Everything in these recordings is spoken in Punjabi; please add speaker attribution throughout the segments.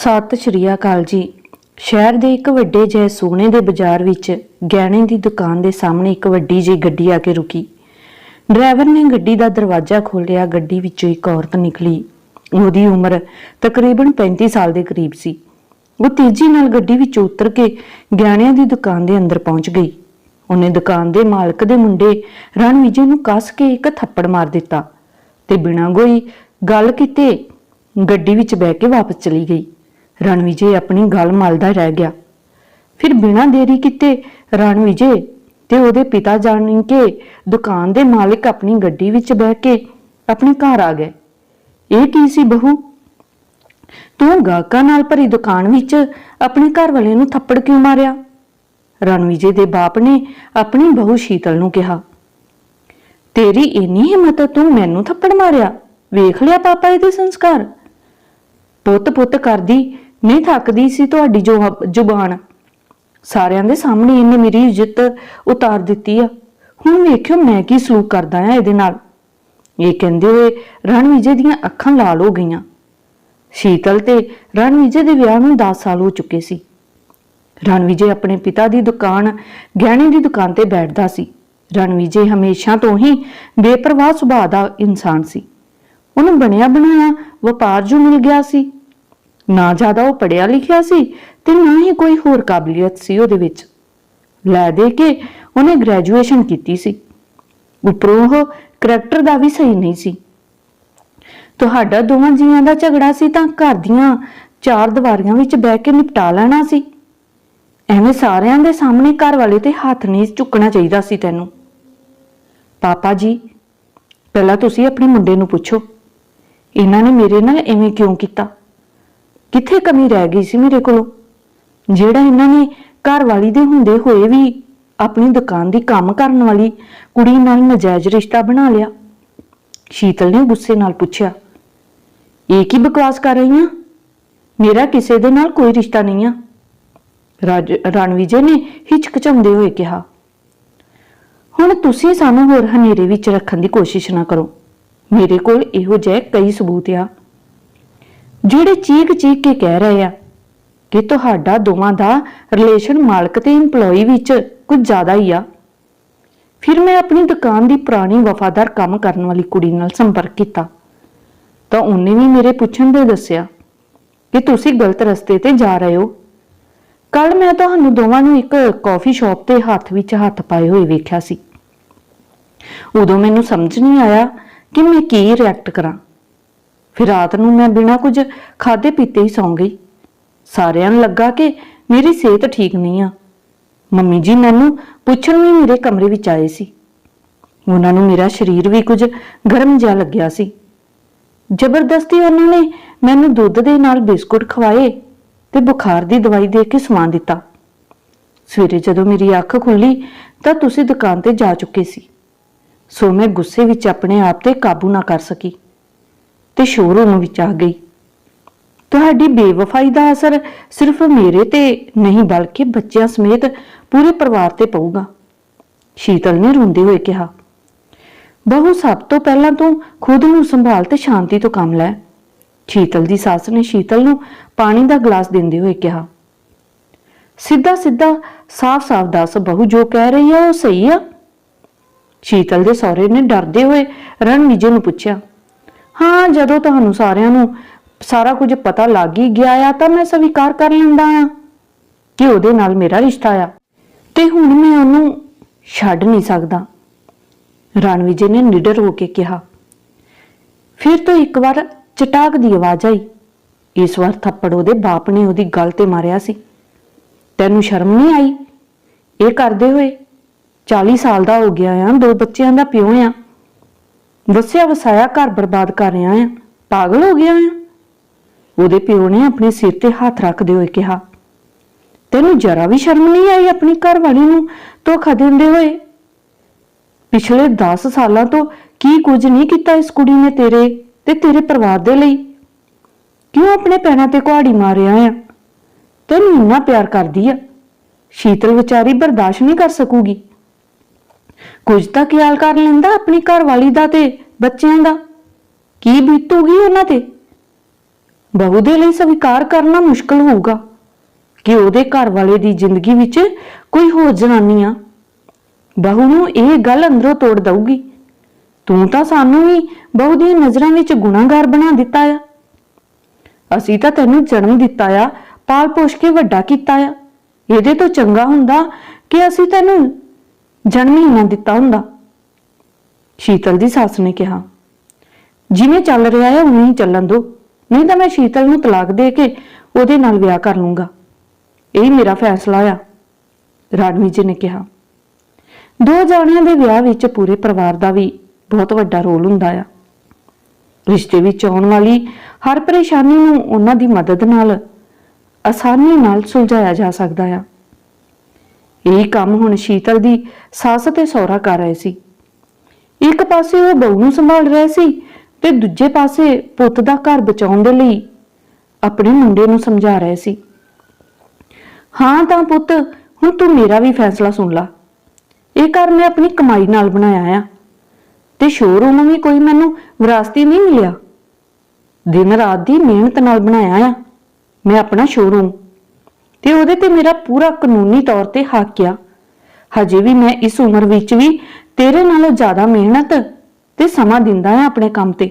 Speaker 1: ਸਤਿ ਸ਼੍ਰੀ ਅਕਾਲ ਜੀ। ਸ਼ਹਿਰ ਦੇ ਇੱਕ ਵੱਡੇ ਜਿਹੇ ਸੋਨੇ ਦੇ ਬਾਜ਼ਾਰ ਵਿੱਚ ਗਹਿਣੇ ਦੀ ਦੁਕਾਨ ਦੇ ਸਾਹਮਣੇ ਇੱਕ ਵੱਡੀ ਜਿਹੀ ਗੱਡੀ ਆ ਕੇ ਰੁਕੀ। ਡਰਾਈਵਰ ਨੇ ਗੱਡੀ ਦਾ ਦਰਵਾਜ਼ਾ ਖੋਲ੍ਹਿਆ, ਗੱਡੀ ਵਿੱਚੋਂ ਇੱਕ ਔਰਤ ਨਿਕਲੀ। ਉਹਦੀ ਉਮਰ ਤਕਰੀਬਨ 35 ਸਾਲ ਦੇ ਕਰੀਬ ਸੀ। ਉਹ ਤੇਜ਼ੀ ਨਾਲ ਗੱਡੀ ਵਿੱਚੋਂ ਉਤਰ ਕੇ ਗਹਿਣਿਆਂ ਦੀ ਦੁਕਾਨ ਦੇ ਅੰਦਰ ਪਹੁੰਚ ਗਈ। ਉਹਨੇ ਦੁਕਾਨ ਦੇ ਮਾਲਕ ਦੇ ਮੁੰਡੇ ਰਣਵੀਜੇ ਨੂੰ ਕੱਸ ਕੇ ਇੱਕ ਥੱਪੜ ਮਾਰ ਦਿੱਤਾ ਤੇ ਬਿਨਾਂ ਕੋਈ ਗੱਲ ਕੀਤੇ ਗੱਡੀ ਵਿੱਚ ਬਹਿ ਕੇ ਵਾਪਸ ਚਲੀ ਗਈ। ਰਣਵੀਜੇ ਆਪਣੀ ਗੱਲ ਮਲਦਾ ਰਹਿ ਗਿਆ। ਫਿਰ ਬਿਨਾਂ ਦੇਰੀ ਕੀਤੇ ਰਣਵੀਜੇ ਤੇ ਉਹਦੇ ਪਿਤਾ ਜਾਣ ਕੇ ਦੁਕਾਨ ਦੇ ਮਾਲਕ ਆਪਣੀ ਗੱਡੀ ਵਿੱਚ ਬਹਿ ਕੇ ਆਪਣੇ ਘਰ ਆ ਗਏ। ਇਹ ਕੀ ਸੀ ਬਹੂ? ਤੂੰ ਗਾਹਕਾਂ ਨਾਲ ਭਰੀ ਦੁਕਾਨ ਵਿੱਚ ਆਪਣੇ ਘਰ ਵਾਲੇ ਨੂੰ ਥੱਪੜ ਕਿਉਂ ਮਾਰਿਆ? ਰਣਵੀਜੇ ਦੇ ਬਾਪ ਨੇ ਆਪਣੀ ਬਹੂ ਸ਼ੀਤਲ ਨੂੰ ਕਿਹਾ, ਤੇਰੀ ਇੰਨੀ ਹਿੰਮਤ ਤੂੰ ਮੈਨੂੰ ਥੱਪੜ ਮਾਰਿਆ। ਵੇਖ ਲਿਆ ਪਾਪਾ ਇਹਦੇ ਸੰਸਕਾਰ। ਪੁੱਤ ਪੁੱਤ ਕਰਦੀ ਨਹੀਂ ਥੱਕਦੀ ਸੀ ਤੁਹਾਡੀ ਜੋ ਜ਼ੁਬਾਨ। ਸਾਰਿਆਂ ਦੇ ਸਾਹਮਣੇ ਇਹਨੇ ਮੇਰੀ ਇੱਜ਼ਤ ਉਤਾਰ ਦਿੱਤੀ ਆ। ਹੁਣ ਵੇਖਿਓ ਮੈਂ ਕੀ ਸਲੂਕ ਕਰਦਾ ਆ ਇਹਦੇ ਨਾਲ। ਇਹ ਕਹਿੰਦੇ ਹੋਏ ਰਣਵੀਜੇ ਦੀਆਂ ਅੱਖਾਂ ਲਾਲ ਹੋ ਗਈਆਂ। ਸ਼ੀਤਲ ਤੇ ਰਣਵੀਜੇ ਦੇ ਵਿਆਹ ਨੂੰ 10 ਸਾਲ ਹੋ ਚੁੱਕੇ ਸੀ। ਰਣਵੀਜੇ ਆਪਣੇ ਪਿਤਾ ਦੀ ਦੁਕਾਨ, ਗਹਿਣੇ ਦੀ ਦੁਕਾਨ ਤੇ ਬੈਠਦਾ ਸੀ। ਰਣਵੀਜੇ ਹਮੇਸ਼ਾ ਤੋਂ ਹੀ ਬੇਪਰਵਾਹ ਸੁਭਾਅ ਦਾ ਇਨਸਾਨ ਸੀ। ਉਹਨੂੰ ਬਣਿਆ ਬਣਾਇਆ ਵਪਾਰ ਜੋ ਮਿਲ ਗਿਆ ਸੀ। ਨਾ ਜ਼ਿਆਦਾ ਉਹ ਪੜਿਆ ਲਿਖਿਆ ਸੀ ਤੇ ਨਾ ਹੀ ਕੋਈ ਹੋਰ ਕਾਬਲੀਅਤ ਸੀ ਉਹਦੇ ਵਿੱਚ। ਲੈ ਦੇ ਕੇ ਉਹਨੇ ਗ੍ਰੈਜੂਏਸ਼ਨ ਕੀਤੀ ਸੀ। ਉੱਪਰੋਂ ਉਹ ਕਰੈਕਟਰ ਦਾ ਵੀ ਸਹੀ ਨਹੀਂ ਸੀ। ਤੁਹਾਡਾ ਦੋਵਾਂ ਜੀਆਂ ਦਾ ਝਗੜਾ ਸੀ ਤਾਂ ਘਰ ਦੀਆਂ ਚਾਰ ਦੀਵਾਰੀਆਂ ਵਿੱਚ ਬਹਿ ਕੇ ਨਿਪਟਾ ਲੈਣਾ ਸੀ। ਐਵੇਂ ਸਾਰਿਆਂ ਦੇ ਸਾਹਮਣੇ ਘਰ ਵਾਲੇ ਤੇ ਹੱਥ ਨਹੀਂ ਝੁਕਣਾ ਚਾਹੀਦਾ ਸੀ ਤੈਨੂੰ। ਪਾਪਾ ਜੀ, ਪਹਿਲਾਂ ਤੁਸੀਂ ਆਪਣੇ ਮੁੰਡੇ ਨੂੰ ਪੁੱਛੋ। ਇਹਨਾਂ ਨੇ ਮੇਰੇ ਨਾਲ ਐਵੇਂ ਕਿਉਂ ਕੀਤਾ? ਕਿੱਥੇ ਕਮੀ ਰਹਿ ਗਈ ਸੀ ਮੇਰੇ ਕੋਲੋਂ? ਜਿਹੜਾ ਇਹਨਾਂ ਨੇ ਘਰ ਵਾਲੀ ਦੇ ਹੁੰਦੇ ਹੋਏ ਵੀ ਆਪਣੀ ਦੁਕਾਨ ਦੀ ਕੰਮ ਕਰਨ ਵਾਲੀ ਕੁੜੀ ਨਾਲ ਨਜਾਇਜ਼ ਰਿਸ਼ਤਾ ਬਣਾ ਲਿਆ। ਸ਼ੀਤਲ ਨੇ ਗੁੱਸੇ ਨਾਲ ਪੁੱਛਿਆ, ਇਹ ਕੀ ਬਕਵਾਸ ਕਰ ਰਹੀ ਆ ਮੇਰਾ ਕਿਸੇ ਦੇ ਨਾਲ ਕੋਈ ਰਿਸ਼ਤਾ ਨਹੀਂ ਆ। ਰਾਜ ਰਣਵੀਜੇ ਨੇ ਹਿਚਕਚਾਉਂਦੇ ਹੋਏ ਕਿਹਾ, ਹੁਣ ਤੁਸੀਂ ਸਾਨੂੰ ਹੋਰ ਹਨੇਰੇ ਵਿੱਚ ਰੱਖਣ ਦੀ ਕੋਸ਼ਿਸ਼ ਨਾ ਕਰੋ। ਮੇਰੇ ਕੋਲ ਇਹੋ ਜਿਹੇ ਕਈ ਸਬੂਤ ਆ। ਜਿਹੜੇ ਚੀਕ ਚੀਕ ਕੇ ਕਹਿ ਰਹੇ ਆ ਕਿ ਤੁਹਾਡਾ ਦੋਵਾਂ ਦਾ ਰਿਲੇਸ਼ਨ ਮਾਲਕ ਤੇ EMPLOYE ਵਿੱਚ ਕੁਝ ਜ਼ਿਆਦਾ ਹੀ ਆ। ਫਿਰ ਮੈਂ ਆਪਣੀ ਦੁਕਾਨ ਦੀ ਪੁਰਾਣੀ ਵਫਾਦਾਰ ਕੰਮ ਕਰਨ ਵਾਲੀ ਕੁੜੀ ਨਾਲ ਸੰਪਰਕ ਕੀਤਾ। ਤਾਂ ਉਹਨੇ ਵੀ ਮੇਰੇ ਪੁੱਛਣ ਤੇ ਦੱਸਿਆ ਕਿ ਤੁਸੀਂ ਗਲਤ ਰਸਤੇ ਤੇ ਜਾ ਰਹੇ ਹੋ। ਕੱਲ ਮੈਂ ਤੁਹਾਨੂੰ ਦੋਵਾਂ ਨੂੰ ਇੱਕ ਕਾਫੀ ਸ਼ਾਪ ਤੇ ਹੱਥ ਵਿੱਚ ਹੱਥ ਪਾਏ ਹੋਏ ਵੇਖਿਆ ਸੀ। ਉਦੋਂ ਮੈਨੂੰ ਸਮਝ ਨਹੀਂ ਆਇਆ ਕਿ ਮੈਂ ਕੀ ਰਿਐਕਟ ਕਰਾਂ। ਫਿਰ ਰਾਤ ਨੂੰ ਮੈਂ ਬਿਨਾਂ ਕੁਝ ਖਾਦੇ ਪੀਤੇ ਹੀ ਸੌਂ ਗਈ। ਸਾਰਿਆਂ ਨੂੰ ਲੱਗਾ ਕਿ ਮੇਰੀ ਸਿਹਤ ਠੀਕ ਨਹੀਂ ਆ। ਮੰਮੀ ਜੀ ਮੈਨੂੰ ਪੁੱਛਣ ਵੀ ਮੇਰੇ ਕਮਰੇ ਵਿੱਚ ਆਏ ਸੀ। ਉਹਨਾਂ ਨੂੰ ਮੇਰਾ ਸਰੀਰ ਵੀ ਕੁਝ ਗਰਮ ਜਿਹਾ ਲੱਗਿਆ ਸੀ। ਜ਼ਬਰਦਸਤੀ ਉਹਨਾਂ ਨੇ ਮੈਨੂੰ ਦੁੱਧ ਦੇ ਨਾਲ ਬਿਸਕੁਟ ਖਵਾਏ ਤੇ ਬੁਖਾਰ ਦੀ ਦਵਾਈ ਦੇ ਕੇ ਸਮਾਂ ਦਿੱਤਾ। ਸਵੇਰੇ ਜਦੋਂ ਮੇਰੀ ਅੱਖ ਖੁੱਲੀ ਤਾਂ ਤੁਸੀਂ ਦੁਕਾਨ ਤੇ ਜਾ ਚੁੱਕੇ ਸੀ। ਸੋ ਮੈਂ ਗੁੱਸੇ ਵਿੱਚ ਆਪਣੇ ਆਪ ਤੇ ਕਾਬੂ ਨਾ ਕਰ ਸਕੀ। ਤੇ ਸ਼ੋਰੂਮ ਵਿੱਚ ਆ ਗਈ। ਤੁਹਾਡੀ ਬੇਵਫਾਈ ਦਾ ਅਸਰ ਸਿਰਫ ਮੇਰੇ ਤੇ ਨਹੀਂ, ਬਲਕਿ ਬੱਚਿਆਂ ਸਮੇਤ ਪੂਰੇ ਪਰਿਵਾਰ ਤੇ ਪਊਗਾ। ਸ਼ੀਤਲ ਨੇ ਰੋਂਦੇ ਹੋਏ ਕਿਹਾ, ਬਹੁ, ਸਭ ਤੋਂ ਪਹਿਲਾਂ ਤੂੰ ਖੁਦ ਨੂੰ ਸੰਭਾਲ ਤੇ ਸ਼ਾਂਤੀ ਤੋਂ ਕੰਮ ਲੈ। ਸ਼ੀਤਲ ਦੀ ਸੱਸ ਨੇ ਸ਼ੀਤਲ ਨੂੰ ਪਾਣੀ ਦਾ ਗਲਾਸ ਦਿੰਦੇ ਹੋਏ ਕਿਹਾ, ਸਿੱਧਾ ਸਿੱਧਾ ਸਾਫ਼-ਸਾਫ਼ ਦੱਸ ਬਹੂ, ਜੋ ਕਹਿ ਰਹੀ ਆ ਉਹ ਸਹੀ ਆ? ਸ਼ੀਤਲ ਦੇ ਸਹੁਰੇ ਨੇ ਡਰਦੇ ਹੋਏ ਰਣਵੀਜੇ ਨੂੰ ਪੁੱਛਿਆ ਹਾਂ, ਜਦੋਂ ਤੁਹਾਨੂੰ ਸਾਰਿਆਂ ਨੂੰ ਸਾਰਾ ਕੁਝ ਪਤਾ ਲੱਗ ਹੀ ਗਿਆ ਆ, ਤਾਂ ਮੈਂ ਸਵੀਕਾਰ ਕਰ ਲੈਂਦਾ ਆ ਕਿ ਉਹਦੇ ਨਾਲ ਮੇਰਾ ਰਿਸ਼ਤਾ ਆ। ਤੇ ਹੁਣ ਮੈਂ ਉਹਨੂੰ ਛੱਡ ਨਹੀਂ ਸਕਦਾ। ਰਣਵੀਜੇ ਨੇ ਨਿਡਰ ਹੋ ਕੇ ਕਿਹਾ। ਫਿਰ ਤੋਂ ਇੱਕ ਵਾਰ ਚਟਾਕ ਦੀ ਆਵਾਜ਼ ਆਈ। ਇਸ ਵਾਰ ਥੱਪੜ ਉਹਦੇ ਬਾਪ ਨੇ ਉਹਦੀ ਗੱਲ ਤੇ ਮਾਰਿਆ ਸੀ। ਤੈਨੂੰ ਸ਼ਰਮ ਨਹੀਂ ਆਈ? ਇਹ ਕਰਦੇ ਹੋਏ 40 ਸਾਲ ਦਾ ਹੋ ਗਿਆ ਆ, ਦੋ ਬੱਚਿਆਂ ਦਾ ਪਿਓ ਆ। ਵਸਿਆ ਵਸਾਇਆ ਘਰ ਬਰਬਾਦ ਕਰ ਰਿਹਾ ਆ। ਪਾਗਲ ਹੋ ਗਿਆ ਆ। ਉਹਦੇ ਪਿਓ ਨੇ ਆਪਣੇ ਸਿਰ ਤੇ ਹੱਥ ਰੱਖਦੇ ਹੋਏ ਕਿਹਾ, ਤੈਨੂੰ ਜਰਾ ਵੀ ਸ਼ਰਮ ਨਹੀਂ ਆਈ ਆਪਣੀ ਘਰਵਾਲੀ ਨੂੰ ਧੋਖਾ ਦਿੰਦੇ ਹੋਏ? ਪਿਛਲੇ 10 ਸਾਲਾਂ ਤੋਂ ਕੀ ਕੁਝ ਨਹੀਂ ਕੀਤਾ ਇਸ ਕੁੜੀ ਨੇ ਤੇਰੇ ਤੇ ਤੇਰੇ ਪਰਿਵਾਰ ਦੇ ਲਈ? ਕਿਉਂ ਆਪਣੇ ਪੈਰਾਂ ਤੇ ਕੁਹਾੜੀ ਮਾਰਿਆ ਆ? ਤੈਨੂੰ ਇੰਨਾ ਪਿਆਰ ਕਰਦੀ ਆ। ਸ਼ੀਤਲ ਵਿਚਾਰੀ ਬਰਦਾਸ਼ਤ ਨਹੀਂ ਕਰ ਸਕੂਗੀ। ਕੁਝ ਤਾਂ ਖਿਆਲ ਕਰ ਲੈਂਦਾ ਆਪਣੀ ਘਰਵਾਲੀ ਦਾ ਤੇ ਬੱਚਿਆਂ ਦਾ। ਕੀ ਬੀਤੂਗੀ ਉਹਨਾਂ ਤੇ? ਬਹੂ ਦੇ ਲਈ ਸਵੀਕਾਰ ਕਰਨਾ ਮੁਸ਼ਕਲ ਹੋਊਗਾ। ਕਿ ਉਹਦੇ ਘਰ ਦੀ ਜ਼ਿੰਦਗੀ ਵਿੱਚ ਕੋਈ ਹੋਰ ਜਨਾਨੀ ਆ। ਬਹੂ ਨੂੰ ਇਹ ਗੱਲ ਅੰਦਰੋਂ ਤੋੜ ਦਊਗੀ। ਤੂੰ ਤਾਂ ਸਾਨੂੰ ਵੀ ਬਹੂ ਦੀਆਂ ਨਜ਼ਰਾਂ ਵਿੱਚ ਗੁਨਾਹਗਾਰ ਬਣਾ ਦਿੱਤਾ ਆ। ਅਸੀਂ ਤਾਂ ਤੈਨੂੰ ਜਨਮ ਦਿੱਤਾ ਆ, ਪਾਲ ਪੋਸ਼ ਕੇ ਵੱਡਾ ਕੀਤਾ ਆ। ਇਹਦੇ ਤੋਂ ਚੰਗਾ ਹੁੰਦਾ ਕਿ ਅਸੀਂ ਤੈਨੂੰ ਜਨਮ ਹੀ ਨਾ ਦਿੱਤਾ ਹੁੰਦਾ। ਸ਼ੀਤਲ ਦੀ ਸੱਸ ਨੇ ਕਿਹਾ, ਜਿਵੇਂ ਚੱਲ ਰਿਹਾ ਹੈ, ਉਵੇਂ ਹੀ ਚੱਲਣ ਦੋ। ਨਹੀਂ ਤਾਂ ਮੈਂ ਸ਼ੀਤਲ ਨੂੰ ਤਲਾਕ ਦੇ ਕੇ ਉਹਦੇ ਨਾਲ ਵਿਆਹ ਕਰ ਲੂੰਗਾ। ਇਹ ਮੇਰਾ ਫੈਸਲਾ ਆ। ਰਾਣਵੀ ਜੀ ਨੇ ਕਿਹਾ। ਦੋ ਜਾਣਿਆਂ ਦੇ ਵਿਆਹ ਵਿੱਚ ਪੂਰੇ ਪਰਿਵਾਰ ਦਾ ਵੀ ਬਹੁਤ ਵੱਡਾ ਰੋਲ ਹੁੰਦਾ ਆ। ਰਿਸ਼ਤੇ ਵਿੱਚ ਆਉਣ ਵਾਲੀ ਹਰ ਪਰੇਸ਼ਾਨੀ ਨੂੰ ਉਹਨਾਂ ਦੀ ਮਦਦ ਨਾਲ, ਆਸਾਨੀ ਨਾਲ ਸੁਲਝਾਇਆ ਜਾ ਸਕਦਾ ਆ। ਇਹ ਕੰਮ ਹੁਣ ਸ਼ੀਤਲ ਦੀ ਸੱਸ ਤੇ ਸਹੁਰਾ ਕਰ ਰਹੇ ਸੀ। ਇੱਕ ਪਾਸੇ ਉਹ ਬਹੂ ਨੂੰ ਸੰਭਾਲ ਰਹੇ ਸੀ ਤੇ ਦੂਜੇ ਪਾਸੇ ਪੁੱਤ ਦਾ ਘਰ ਬਚਾਉਣ ਦੇ ਲਈ ਆਪਣੇ ਮੁੰਡੇ ਨੂੰ ਸਮਝਾ ਰਹੇ ਸੀ। ਹਾਂ ਤਾਂ ਪੁੱਤ, ਹੁਣ ਤੂੰ ਮੇਰਾ ਵੀ ਫੈਸਲਾ ਸੁਣ ਲੈ। ਇਹ ਘਰ ਮੈਂ ਆਪਣੀ ਕਮਾਈ ਨਾਲ ਬਣਾਇਆ ਆ ਤੇ ਸ਼ੋਰੂਮ ਵੀ ਕੋਈ ਮੈਨੂੰ ਵਿਰਾਸਤੀ ਨਹੀਂ ਮਿਲਿਆ। ਦਿਨ ਰਾਤ ਦੀ ਮਿਹਨਤ ਨਾਲ ਬਣਾਇਆ ਆ। ਮੈਂ ਆਪਣਾ ਸ਼ੋਰੂਮ ਤੇ ਉਹਦੇ ਤੇ ਮੇਰਾ ਪੂਰਾ ਕਾਨੂੰਨੀ ਤੌਰ ਤੇ ਹੱਕ ਆ। ਹਜੇ ਵੀ ਮੈਂ ਇਸ ਉਮਰ ਵਿੱਚ ਵੀ ਤੇਰੇ ਨਾਲੋਂ ਜ਼ਿਆਦਾ ਮਿਹਨਤ ਤੇ ਸਮਾਂ ਦਿੰਦਾ ਆ ਆਪਣੇ ਕੰਮ ਤੇ।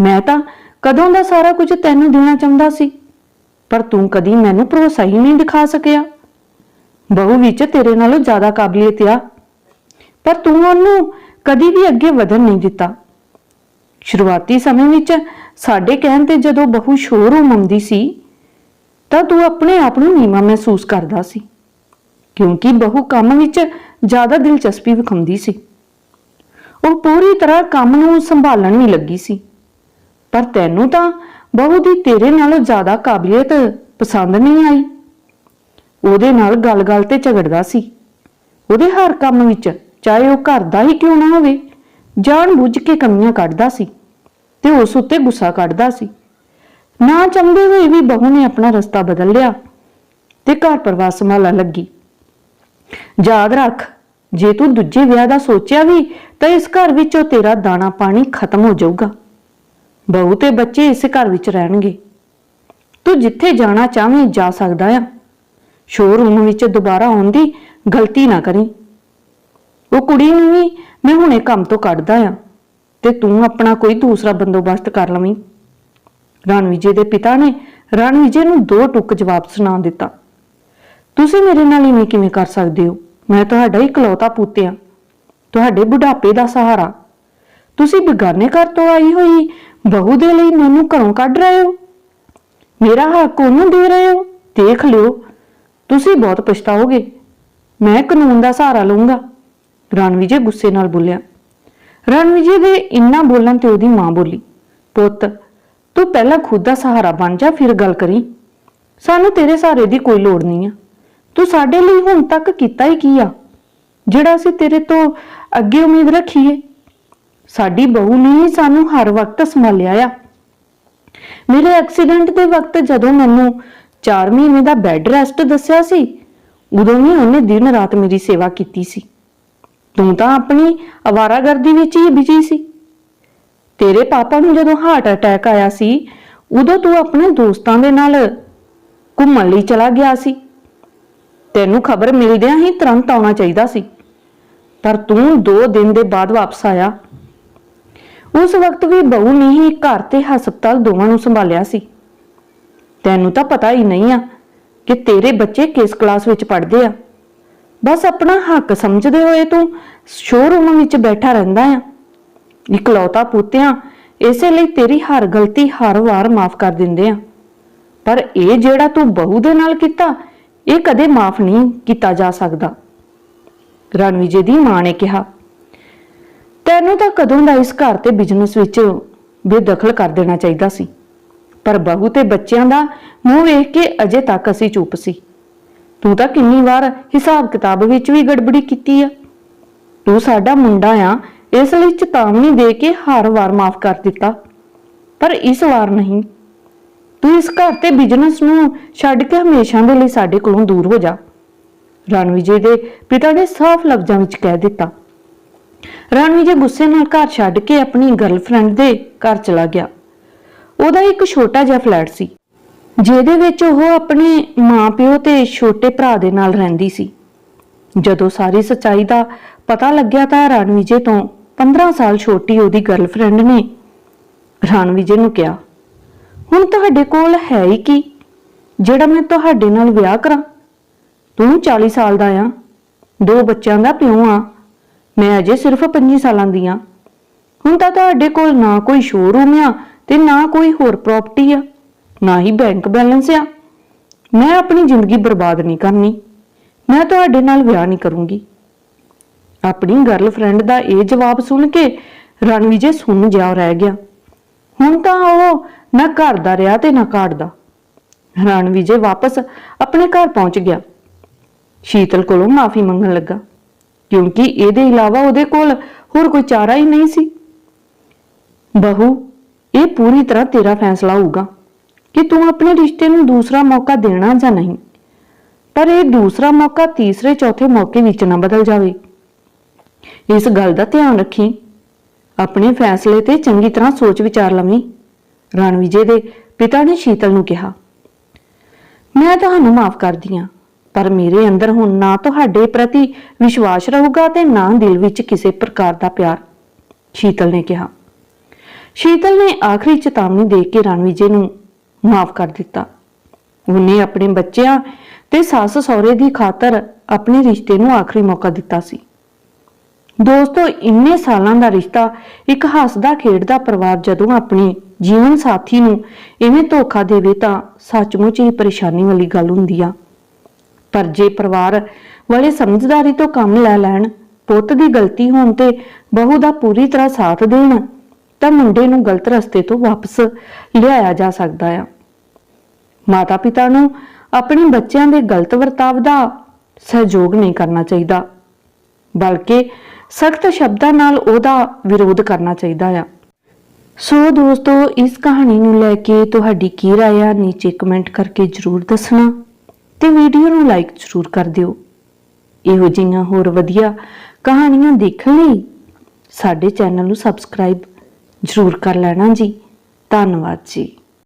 Speaker 1: ਮੈਂ ਤਾਂ ਕਦੋਂ ਦਾ ਸਾਰਾ ਕੁਝ ਤੈਨੂੰ ਦੇਣਾ ਚਾਹੁੰਦਾ ਸੀ, ਪਰ ਤੂੰ ਕਦੀ ਮੈਨੂੰ ਭਰੋਸਾ ਹੀ ਨਹੀਂ ਦਿਖਾ ਸਕਿਆ। ਬਹੁ ਵਿੱਚ ਤੇਰੇ ਨਾਲੋਂ ਜ਼ਿਆਦਾ ਕਾਬਲੀਅਤ ਆ, ਪਰ ਤੂੰ ਉਹਨੂੰ ਕਦੀ ਵੀ ਅੱਗੇ ਵਧਣ ਨਹੀਂ ਦਿੱਤਾ। ਸ਼ੁਰੂਆਤੀ ਸਮੇਂ ਵਿੱਚ ਸਾਡੇ ਕਹਿਣ ਤੇ ਜਦੋਂ ਬਹੁ ਸ਼ੋਰੂਮ ਆਉਂਦੀ ਸੀ ਤਾਂ ਤੂੰ ਆਪਣੇ ਆਪ ਨੂੰ ਨੀਵਾਂ ਮਹਿਸੂਸ ਕਰਦਾ ਸੀ, ਕਿਉਂਕਿ ਬਹੂ ਕੰਮ ਵਿੱਚ ਜ਼ਿਆਦਾ ਦਿਲਚਸਪੀ ਵਿਖਾਉਂਦੀ ਸੀ। ਉਹ ਪੂਰੀ ਤਰ੍ਹਾਂ ਕੰਮ ਨੂੰ ਸੰਭਾਲਣ ਨਹੀਂ ਲੱਗੀ ਸੀ, ਪਰ ਤੈਨੂੰ ਤਾਂ ਬਹੂ ਦੀ ਤੇਰੇ ਨਾਲੋਂ ਜ਼ਿਆਦਾ ਕਾਬਲੀਅਤ ਪਸੰਦ ਨਹੀਂ ਆਈ। ਉਹਦੇ ਨਾਲ ਗੱਲ-ਗੱਲ ਤੇ ਝਗੜਦਾ ਸੀ। ਉਹਦੇ ਹਰ ਕੰਮ ਵਿੱਚ ਚਾਹੇ ਉਹ ਘਰ ਦਾ ਹੀ ਕਿਉਂ ਨਾ ਹੋਵੇ ਜਾਣ ਬੁੱਝ ਕੇ ਕਮੀਆਂ ਕੱਢਦਾ ਸੀ ਤੇ ਉਸ ਉੱਤੇ ਗੁੱਸਾ ਕੱਢਦਾ ਸੀ। ਨਾ ਚਾਹੁੰਦੇ ਹੋਏ ਵੀ ਬਹੂ ਨੇ ਆਪਣਾ ਰਸਤਾ ਬਦਲ ਲਿਆ ਤੇ ਘਰ ਪਰਿਵਾਰ ਸੰਭਾਲਣ ਲੱਗੀ। ਯਾਦ ਰੱਖ, ਜੇ ਤੂੰ ਦੂਜੇ ਵਿਆਹ ਦਾ ਸੋਚਿਆ ਵੀ, ਤਾਂ ਇਸ ਘਰ ਵਿੱਚੋਂ ਤੇਰਾ ਦਾਣਾ ਪਾਣੀ ਖਤਮ ਹੋ ਜਾਊਗਾ। ਬਹੂ ਤੇ ਬੱਚੇ ਇਸ ਘਰ ਵਿੱਚ ਰਹਿਣਗੇ। ਤੂੰ ਜਿੱਥੇ ਜਾਣਾ ਚਾਹਵੇਂ ਜਾ ਸਕਦਾ ਆ। ਸ਼ੋਰੂਮ ਵਿੱਚ ਦੁਬਾਰਾ ਆਉਣ ਦੀ ਗਲਤੀ ਨਾ ਕਰੀ। ਉਹ ਕੁੜੀ ਨੂੰ ਵੀ ਮੈਂ ਹੁਣੇ ਕੰਮ ਤੋਂ ਕੱਢਦਾ ਆ ਤੇ ਤੂੰ ਆਪਣਾ ਕੋਈ ਦੂਸਰਾ ਬੰਦੋਬਸਤ ਕਰ ਲਵੀਂ। ਰਣਵੀਜੇ ਦੇ ਪਿਤਾ ਨੇ ਰਣਵੀਜੇ ਨੂੰ ਦੋ ਟੁੱਕ ਜਵਾਬ ਸੁਣਾ ਦਿੱਤਾ। ਤੁਸੀਂ ਮੇਰੇ ਨਾਲ ਇਵੇਂ ਕਿਵੇਂ ਕਰ ਸਕਦੇ ਹੋ? ਮੈਂ ਤੁਹਾਡਾ ਇਕਲੌਤਾ ਪੁੱਤ ਤੁਹਾਡੇ ਬੁਢਾਪੇ ਦਾ ਸਹਾਰਾ। ਤੁਸੀਂ ਬਿਗਾਨੇ ਘਰ ਤੋਂ ਆਈ ਹੋਈ ਬਹੂ ਦੇ ਲਈ ਮੈਨੂੰ ਘਰੋਂ ਕੱਢ ਰਹੇ ਹੋ। ਮੇਰਾ ਹੱਕ ਉਹਨੂੰ ਦੇ ਰਹੇ ਹੋ। ਦੇਖ ਲਿਓ, ਤੁਸੀਂ ਬਹੁਤ ਪਛਤਾਓਗੇ। ਮੈਂ ਕਾਨੂੰਨ ਦਾ ਸਹਾਰਾ ਲਵਾਂਗਾ ਰਣਵੀਜੇ ਗੁੱਸੇ ਨਾਲ ਬੋਲਿਆ। ਰਣਵੀਜੇ ਦੇ ਇੰਨਾ ਬੋਲਣ ਤੇ ਉਹਦੀ ਮਾਂ ਬੋਲੀ, ਪੁੱਤ ਤੂੰ ਪਹਿਲਾਂ ਖੁਦ ਦਾ ਸਹਾਰਾ ਬਣ ਜਾ, ਫਿਰ ਗੱਲ ਕਰੀ। ਸਾਨੂੰ ਤੇਰੇ ਸਹਾਰੇ ਦੀ ਕੋਈ ਲੋੜ ਨਹੀਂ ਆ। ਤੂੰ ਸਾਡੇ ਲਈ ਹੁਣ ਤੱਕ ਕੀਤਾ ਹੀ ਕੀ ਆ? ਜਿਹੜਾ ਅਸੀਂ ਤੇਰੇ ਤੋਂ ਅੱਗੇ ਉਮੀਦ ਰੱਖੀਏ। ਸਾਡੀ ਬਹੂ ਨੇ ਹੀ ਸਾਨੂੰ ਹਰ ਵਕਤ ਸੰਭਾਲਿਆ ਆ। ਮੇਰੇ ਐਕਸੀਡੈਂਟ ਦੇ ਵਕਤ ਜਦੋਂ ਮੈਨੂੰ 4 ਮਹੀਨੇ ਦਾ ਬੈੱਡ ਰੈਸਟ ਦੱਸਿਆ ਸੀ, ਉਦੋਂ ਵੀ ਉਹਨੇ ਦਿਨ ਰਾਤ ਮੇਰੀ ਸੇਵਾ ਕੀਤੀ ਸੀ। ਤੂੰ ਤਾਂ ਆਪਣੀ ਅਵਾਰਾਗਰਦੀ ਵਿੱਚ ਹੀ ਬਿਜ਼ੀ ਸੀ। ਤੇਰੇ ਪਾਪਾ ਨੂੰ ਜਦੋਂ ਹਾਰਟ ਅਟੈਕ ਆਇਆ ਸੀ, ਉਦੋਂ ਤੂੰ ਆਪਣੇ ਦੋਸਤਾਂ ਦੇ ਨਾਲ ਘੁੰਮਣ ਲਈ ਚਲਾ ਗਿਆ ਸੀ। ਤੈਨੂੰ ਖਬਰ ਮਿਲਦਿਆਂ ਹੀ ਤੁਰੰਤ ਆਉਣਾ ਚਾਹੀਦਾ ਸੀ। ਪਰ ਤੂੰ 2 ਦਿਨ ਦੇ ਬਾਅਦ ਵਾਪਸ ਆਇਆ। ਉਸ ਵਕਤ ਵੀ ਬਹੂ ਨੇ ਹੀ ਘਰ ਤੇ ਹਸਪਤਾਲ ਦੋਵਾਂ ਨੂੰ ਸੰਭਾਲਿਆ ਸੀ। ਤੈਨੂੰ ਤਾਂ ਪਤਾ ਹੀ ਨਹੀਂ ਆ ਕਿ ਤੇਰੇ ਬੱਚੇ ਕਿਸ ਕਲਾਸ ਵਿੱਚ ਪੜ੍ਹਦੇ ਆ। ਬਸ ਆਪਣਾ ਹੱਕ ਸਮਝਦੇ ਹੋਏ ਤੂੰ ਸ਼ੋਰੂਮ ਵਿੱਚ ਬੈਠਾ ਰਹਿੰਦਾ ਆ। ਇਕਲੌਤਾ ਪੁੱਤਿਆਂ ਇਸੇ ਲਈ ਤੇਰੀ ਹਰ ਗਲਤੀ ਹਰ ਵਾਰ ਮਾਫ ਕਰ ਦਿੰਦੇ ਆ। ਪਰ ਇਹ ਜਿਹੜਾ ਤੂੰ ਬਹੂ ਦੇ ਨਾਲ ਕੀਤਾ, ਇਹ ਕਦੇ ਮਾਫ ਨਹੀਂ ਕੀਤਾ ਜਾ ਸਕਦਾ। ਰਣਵੀਜੇ ਦੀ ਮਾਂ ਨੇ ਕਿਹਾ, ਤੈਨੂੰ ਤਾਂ ਕਦੋਂ ਦਾ ਇਸ ਘਰ ਤੇ ਬਿਜ਼ਨਸ ਵਿੱਚ ਬੇਦਖਲ ਕਰ ਦੇਣਾ ਚਾਹੀਦਾ ਸੀ। ਪਰ ਬਹੂ ਤੇ ਬੱਚਿਆਂ ਦਾ ਮੂੰਹ ਵੇਖ ਕੇ ਅਜੇ ਤੱਕ ਅਸੀਂ ਚੁੱਪ ਸੀ। ਤੂੰ ਤਾਂ ਕਿੰਨੀ ਵਾਰ ਹਿਸਾਬ ਕਿਤਾਬ ਵਿੱਚ ਵੀ ਗੜਬੜੀ ਕੀਤੀ ਆ। ਤੂੰ ਸਾਡਾ ਮੁੰਡਾ ਆ ਇਸ ਲਈ ਚੇਤਾਵਨੀ ਦੇ ਕੇ ਹਰ ਵਾਰ ਮਾਫ ਕਰ ਦਿੱਤਾ। ਪਰ ਇਸ ਵਾਰ ਨਹੀਂ। ਤੂੰ ਇਸ ਘਰ ਤੇ ਬਿਜ਼ਨਸ ਨੂੰ ਛੱਡ ਕੇ ਹਮੇਸ਼ਾ ਦੇ ਲਈ ਸਾਡੇ ਕੋਲੋਂ ਦੂਰ ਹੋ ਜਾ। ਰਣਵੀਜੇ ਦੇ ਪਿਤਾ ਨੇ ਸਾਫ਼ ਲਫ਼ਜ਼ਾਂ ਵਿੱਚ ਕਹਿ ਦਿੱਤਾ। ਰਣਵੀਜੇ ਗੁੱਸੇ ਨਾਲ ਘਰ ਛੱਡ ਕੇ ਆਪਣੀ ਗਰਲਫ੍ਰੈਂਡ ਦੇ ਘਰ ਚਲਾ ਗਿਆ। ਉਹਦਾ ਇੱਕ ਛੋਟਾ ਜਿਹਾ ਫਲੈਟ ਸੀ, ਜਿਹਦੇ ਵਿੱਚ ਉਹ ਆਪਣੇ ਮਾਪਿਓ ਤੇ ਛੋਟੇ ਭਰਾ ਦੇ ਨਾਲ ਰਹਿੰਦੀ ਸੀ। ਜਦੋਂ ਸਾਰੀ ਸੱਚਾਈ ਦਾ ਪਤਾ ਲੱਗਿਆ ਤਾਂ ਰਣਵੀਜੇ ਤੋਂ 15 ਸਾਲ ਛੋਟੀ ਉਹਦੀ ਗਰਲਫ੍ਰੈਂਡ ਨੇ, ਰਾਣ ਵਿਜੇ ਨੂੰ ਕਿਹਾ, ਹੁਣ ਤੁਹਾਡੇ ਕੋਲ ਹੈ ਹੀ ਕੀ? ਜਿਹੜਾ ਮੈਂ ਤੁਹਾਡੇ ਨਾਲ ਵਿਆਹ ਕਰਾਂ? ਤੂੰ 40 ਸਾਲ ਦਾ ਆ, ਦੋ ਬੱਚਿਆਂ ਦਾ ਪਿਓ ਆ, ਮੈਂ ਅਜੇ ਸਿਰਫ 25 ਸਾਲਾਂ ਦੀ ਆ। ਹੁਣ ਤਾਂ ਤੁਹਾਡੇ ਕੋਲ ਨਾ ਕੋਈ ਸ਼ੋਰੂਮ ਆ ਤੇ ਨਾ ਕੋਈ ਹੋਰ ਪ੍ਰਾਪਰਟੀ ਆ, ਨਾ ਹੀ ਬੈਂਕ ਬੈਲੈਂਸ ਆ। ਮੈਂ ਆਪਣੀ ਜ਼ਿੰਦਗੀ ਬਰਬਾਦ ਨਹੀਂ ਕਰਨੀ, ਮੈਂ ਤੁਹਾਡੇ ਨਾਲ ਵਿਆਹ ਨਹੀਂ ਕਰੂੰਗੀ। ਆਪਣੀ ਗਰਲਫ੍ਰੈਂਡ ਦਾ ਇਹ ਜਵਾਬ ਸੁਣ ਕੇ ਰਣਵੀਜੇ ਸੁਣ ਜਾ ਰਹਿ ਗਿਆ। ਹੁਣ ਤਾਂ ਉਹ ਨਾ ਘਰ ਦਾ ਰਿਹਾ ਤੇ ਨਾ ਘਾਟ ਦਾ। ਰਣਵੀਜੇ ਵਾਪਸ ਆਪਣੇ ਘਰ ਪਹੁੰਚ ਗਿਆ। ਸ਼ੀਤਲ ਕੋਲੋਂ ਮਾਫੀ ਮੰਗਣ ਲੱਗਾ। ਕਿਉਂਕਿ ਇਹਦੇ ਇਲਾਵਾ ਉਹਦੇ ਕੋਲ ਹੋਰ ਕੋਈ ਚਾਰਾ ਹੀ ਨਹੀਂ ਸੀ। ਬਹੂ, ਇਹ ਪੂਰੀ ਤਰ੍ਹਾਂ ਤੇਰਾ ਫੈਸਲਾ ਹੋਊਗਾ ਕਿ ਤੂੰ ਆਪਣੇ ਰਿਸ਼ਤੇ ਨੂੰ ਦੂਸਰਾ ਮੌਕਾ ਦੇਣਾ ਜਾਂ ਨਹੀਂ। ਪਰ ਇਹ ਦੂਸਰਾ ਮੌਕਾ ਤੀਸਰੇ ਚੌਥੇ ਮੌਕੇ ਵਿੱਚ ਨਾ ਬਦਲ ਜਾਵੇ। ਇਸ ਗੱਲ ਦਾ ਧਿਆਨ ਰੱਖੀ। ਆਪਣੇ ਫੈਸਲੇ ਤੇ ਚੰਗੀ ਤਰ੍ਹਾਂ ਸੋਚ ਵਿਚਾਰ ਲਵੀਂ। ਰਣਵੀਜੇ ਦੇ ਪਿਤਾ ਨੇ ਸ਼ੀਤਲ ਨੂੰ ਕਿਹਾ, ਮੈਂ ਤੁਹਾਨੂੰ ਮਾਫ ਕਰਦੀ ਹਾਂ, ਪਰ ਮੇਰੇ ਅੰਦਰ ਹੁਣ ਨਾ ਤੁਹਾਡੇ ਪ੍ਰਤੀ ਵਿਸ਼ਵਾਸ ਰਹੂਗਾ ਤੇ ਨਾ ਦਿਲ ਵਿੱਚ ਕਿਸੇ ਪ੍ਰਕਾਰ ਦਾ ਪਿਆਰ। ਸ਼ੀਤਲ ਨੇ ਕਿਹਾ। ਸ਼ੀਤਲ ਨੇ ਆਖਰੀ ਚੇਤਾਵਨੀ ਦੇ ਕੇ ਰਣਵੀਜੇ ਨੂੰ ਮਾਫ ਕਰ ਦਿੱਤਾ। ਉਹਨੇ ਆਪਣੇ ਬੱਚਿਆਂ ਤੇ ਸੱਸ ਸਹੁਰੇ ਦੀ ਖਾਤਰ ਆਪਣੇ ਰਿਸ਼ਤੇ ਨੂੰ ਆਖਰੀ ਮੌਕਾ ਦਿੱਤਾ ਸੀ। ਦੋਸਤੋ, ਇੰਨੇ ਸਾਲਾਂ ਦਾ ਰਿਸ਼ਤਾ ਇੱਕ ਹੱਸਦਾ ਖੇਡਦਾ ਪਰਿਵਾਰ ਜਦੋਂ ਆਪਣੇ ਜੀਵਨ ਸਾਥੀ ਨੂੰ ਇਵੇਂ ਧੋਖਾ ਦੇਵੇ ਤਾਂ ਸੱਚਮੁੱਚ ਹੀ ਪਰੇਸ਼ਾਨੀ ਵਾਲੀ ਗੱਲ ਹੁੰਦੀ ਆ। ਪਰ ਜੇ ਪਰਿਵਾਰ ਵਾਲੇ ਸਮਝਦਾਰੀ ਤੋਂ ਕੰਮ ਲੈ ਲੈਣ, ਪੁੱਤ ਦੀ ਗਲਤੀ ਹੋਣ ਤੇ ਬਹੂ ਦਾ ਪੂਰੀ ਤਰ੍ਹਾਂ ਸਾਥ ਦੇਣ, ਤਾਂ ਮੁੰਡੇ ਨੂੰ ਗਲਤ ਰਸਤੇ ਤੋਂ ਵਾਪਸ ਲਿਆਇਆ ਜਾ ਸਕਦਾ ਆ। ਮਾਤਾ ਪਿਤਾ ਨੂੰ ਆਪਣੇ ਬੱਚਿਆਂ ਦੇ ਗਲਤ ਵਰਤਾਵ ਦਾ ਸਹਿਯੋਗ ਨਹੀਂ ਕਰਨਾ ਚਾਹੀਦਾ। ਬਲਕਿ ਸਖਤ ਸ਼ਬਦਾਂ ਨਾਲ ਉਹਦਾ ਵਿਰੋਧ ਕਰਨਾ ਚਾਹੀਦਾ ਆ। ਸੋ ਦੋਸਤੋ, ਇਸ ਕਹਾਣੀ ਨੂੰ ਲੈ ਕੇ ਤੁਹਾਡੀ ਕੀ ਰਾਏ ਆ, ਨੀਚੇ ਕਮੈਂਟ ਕਰਕੇ ਜਰੂਰ ਦੱਸਣਾ ਤੇ ਵੀਡੀਓ ਨੂੰ ਲਾਈਕ ਜਰੂਰ ਕਰ ਦਿਓ। ਇਹੋ ਜਿਹੀਆਂ ਹੋਰ ਵਧੀਆ ਕਹਾਣੀਆਂ ਦੇਖਣ ਲਈ ਸਾਡੇ ਚੈਨਲ ਨੂੰ ਸਬਸਕ੍ਰਾਈਬ ਜਰੂਰ ਕਰ ਲੈਣਾ ਜੀ। ਧੰਨਵਾਦ ਜੀ।